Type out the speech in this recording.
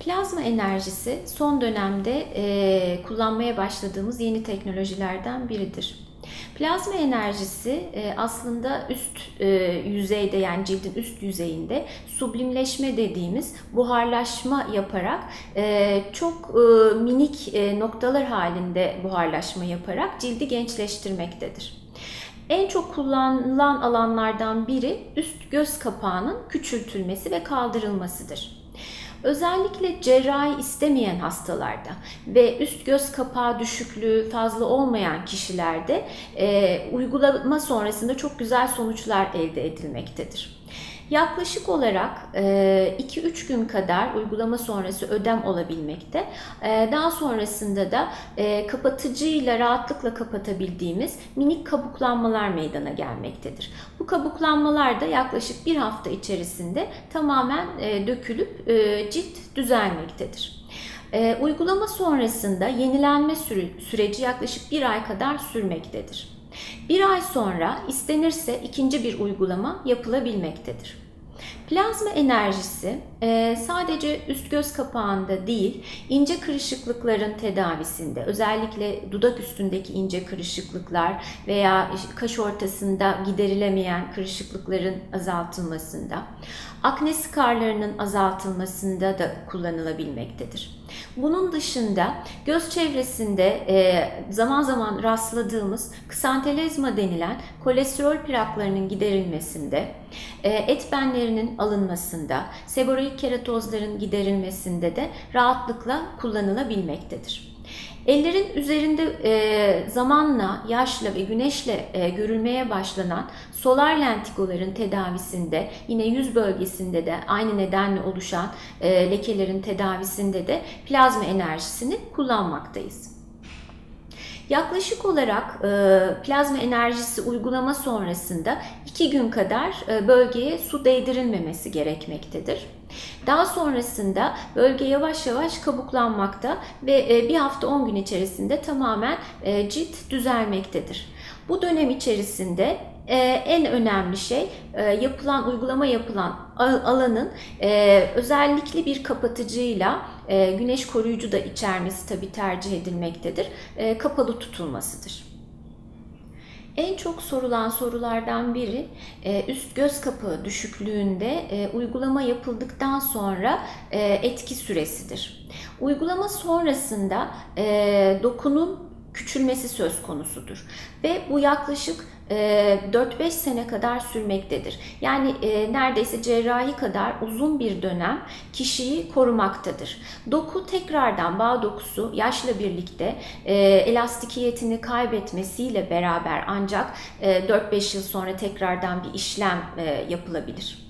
Plazma enerjisi son dönemde e, kullanmaya başladığımız yeni teknolojilerden biridir. Plazma enerjisi e, aslında üst e, yüzeyde yani cildin üst yüzeyinde sublimleşme dediğimiz buharlaşma yaparak e, çok minik noktalar halinde buharlaşma yaparak cildi gençleştirmektedir. En çok kullanılan alanlardan biri üst göz kapağının küçültülmesi ve kaldırılmasıdır. Özellikle cerrahi istemeyen hastalarda ve üst göz kapağı düşüklüğü fazla olmayan kişilerde e, uygulama sonrasında çok güzel sonuçlar elde edilmektedir. Yaklaşık olarak 2-3 gün kadar uygulama sonrası ödem olabilmekte. E, Daha sonrasında da e, kapatıcıyla rahatlıkla kapatabildiğimiz minik kabuklanmalar meydana gelmektedir. Bu kabuklanmalar da yaklaşık bir hafta içerisinde tamamen e, dökülüp e, cilt düzelmektedir. E, Uygulama sonrasında yenilenme süreci yaklaşık bir ay kadar sürmektedir. Bir ay sonra istenirse ikinci bir uygulama yapılabilmektedir. Plazma enerjisi e, sadece üst göz kapağında değil, ince kırışıklıkların tedavisinde, özellikle dudak üstündeki ince kırışıklıklar veya kaş ortasında giderilemeyen kırışıklıkların azaltılmasında, akne skarlarının azaltılmasında da kullanılabilmektedir. Bunun dışında göz çevresinde e, zaman zaman rastladığımız ksantelezma denilen kolesterol plaklarının giderilmesinde, e, et benlerinin alınmasında, seborik keratozların giderilmesinde de rahatlıkla kullanılabilmektedir. Ellerin üzerinde e, zamanla, yaşla ve güneşle e, görülmeye başlanan solar lentikoların tedavisinde, yine yüz bölgesinde de aynı nedenle oluşan e, lekelerin tedavisinde de plazma enerjisini kullanmaktayız. Yaklaşık olarak e, plazma enerjisi uygulama sonrasında 2 gün kadar e, bölgeye su değdirilmemesi gerekmektedir. Daha sonrasında bölge yavaş yavaş kabuklanmakta ve e, bir hafta 10 gün içerisinde tamamen e, cilt düzelmektedir. Bu dönem içerisinde e, en önemli şey e, yapılan uygulama yapılan al- alanın e, özellikle bir kapatıcıyla e, güneş koruyucu da içermesi tabii tercih edilmektedir. E, kapalı tutulmasıdır. En çok sorulan sorulardan biri e, üst göz kapağı düşüklüğünde e, uygulama yapıldıktan sonra e, etki süresidir. Uygulama sonrasında dokunun küçülmesi söz konusudur ve bu yaklaşık e, 4-5 sene kadar sürmektedir. Yani e, neredeyse cerrahi kadar uzun bir dönem kişiyi korumaktadır. Doku tekrardan bağ dokusu yaşla birlikte e, elastikiyetini kaybetmesiyle beraber ancak e, 4-5 yıl sonra tekrardan bir işlem e, yapılabilir.